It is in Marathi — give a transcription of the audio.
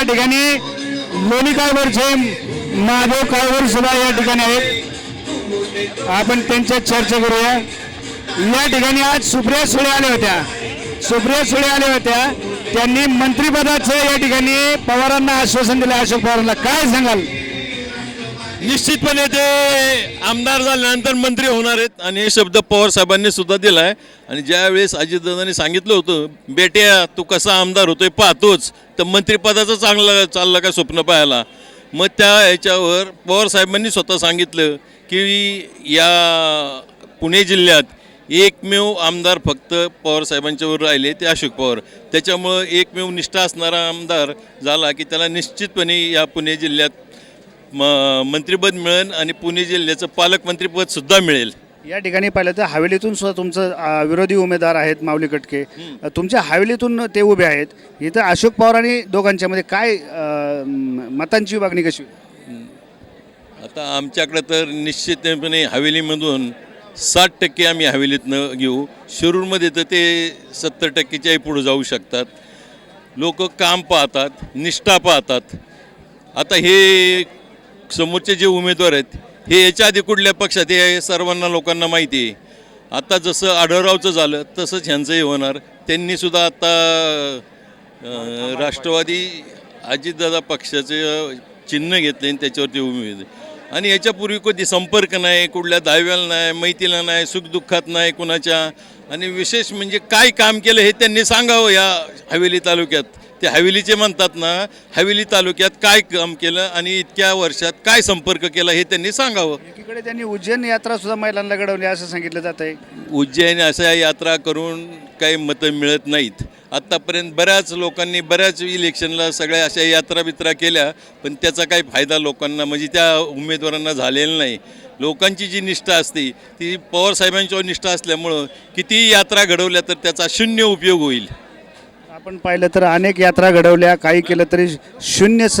या ठिकाणी लोणी काळवरचे महादेव काळवर सुद्धा या ठिकाणी आहेत. आपण त्यांच्यात चर्चा करूया. या ठिकाणी आज सुप्रिया सुळे आल्या होत्या. सुप्रिया सुळे आल्या होत्या. त्यांनी मंत्रिपदाचं या ठिकाणी पवारांना आश्वासन दिलं. अशोक पवारांना काय सांगाल? निश्चितपणे ते आमदार झाल्यानंतर मंत्री होणार आहेत. आणि हे शब्द पवार साहेबांनी सुद्धा दिला आहे आणि ज्यावेळेस अजितदादांनी सांगितलं होतं बेट्या तू कसा आमदार होतोय पाहतोच. तर मंत्रिपदाचं चांगलं चाललं का स्वप्न पाहायला? मग त्या ह्याच्यावर पवार साहेबांनी स्वतः सांगितलं की या पुणे जिल्ह्यात एकमेव आमदार फक्त पवार साहेबांच्यावर राहिले ते अशोक पवार. त्याच्यामुळं एकमेव निष्ठा असणारा आमदार झाला की त्याला निश्चितपणे या पुणे जिल्ह्यात म मंत्रिपद मिळेल आणि पुणे जिल्ह्याचं पालकमंत्रीपद सुद्धा मिळेल. या ठिकाणी पाहिलं तर हवेलीतून सुद्धा तुमचं अ, विरोधी उमेदवार आहेत माऊली कटके. तुमच्या हवेलीतून ते उभे आहेत. इथं अशोक पवार आणि दोघांच्यामध्ये काय अ, म- मतांची विभागणी कशी? आता आमच्याकडं तर निश्चितपणे हवेलीमधून साठ टक्के आम्ही हवेलीतनं घेऊ. शिरूरमध्ये तर ते सत्तर टक्केच्याही पुढे जाऊ शकतात. लोक काम पाहतात निष्ठा पाहतात. आता हे समोरचे जे उमेदवार आहेत हे याच्या आधी कुठल्या पक्षात हे सर्वांना लोकांना माहिती आहे. आता जसं आढळरावचं झालं तसंच ह्यांचंही होणार. त्यांनीसुद्धा आता राष्ट्रवादी अजितदादा पक्षाचे चिन्ह घेतले आणि त्याच्यावरती उमेद आणि याच्यापूर्वी कधी संपर्क नाही कुठल्या दहाव्याला नाही मैतीला नाही सुखदुःखात नाही कुणाच्या. आणि विशेष म्हणजे काय काम केलं हे त्यांनी सांगावं या हवेली तालुक्यात. ते हवेलीचे म्हणतात ना हवेली तालुक्यात काय काम केलं आणि इतक्या वर्षात काय संपर्क केला हे त्यांनी सांगावं. एकीकडे त्यांनी उज्जैन यात्रा सुद्धा महिलांना घडवली असं सांगितलं जात आहे उज्जैन अशा यात्रा करून काही मतं मिळत नाहीत. आत्तापर्यंत बऱ्याच लोकांनी बऱ्याच इलेक्शनला सगळ्या अशा यात्रा बित्रा केल्या पण त्याचा काही फायदा लोकांना म्हणजे त्या उमेदवारांना झालेला नाही. लोकांची जी निष्ठा असते ती पवारसाहेबांच्यावर निष्ठा असल्यामुळं कितीही यात्रा घडवल्या तर त्याचा शून्य उपयोग होईल. आपण पाहिलं तर अनेक यात्रा घडवल्या काही केलं तरी शून्य स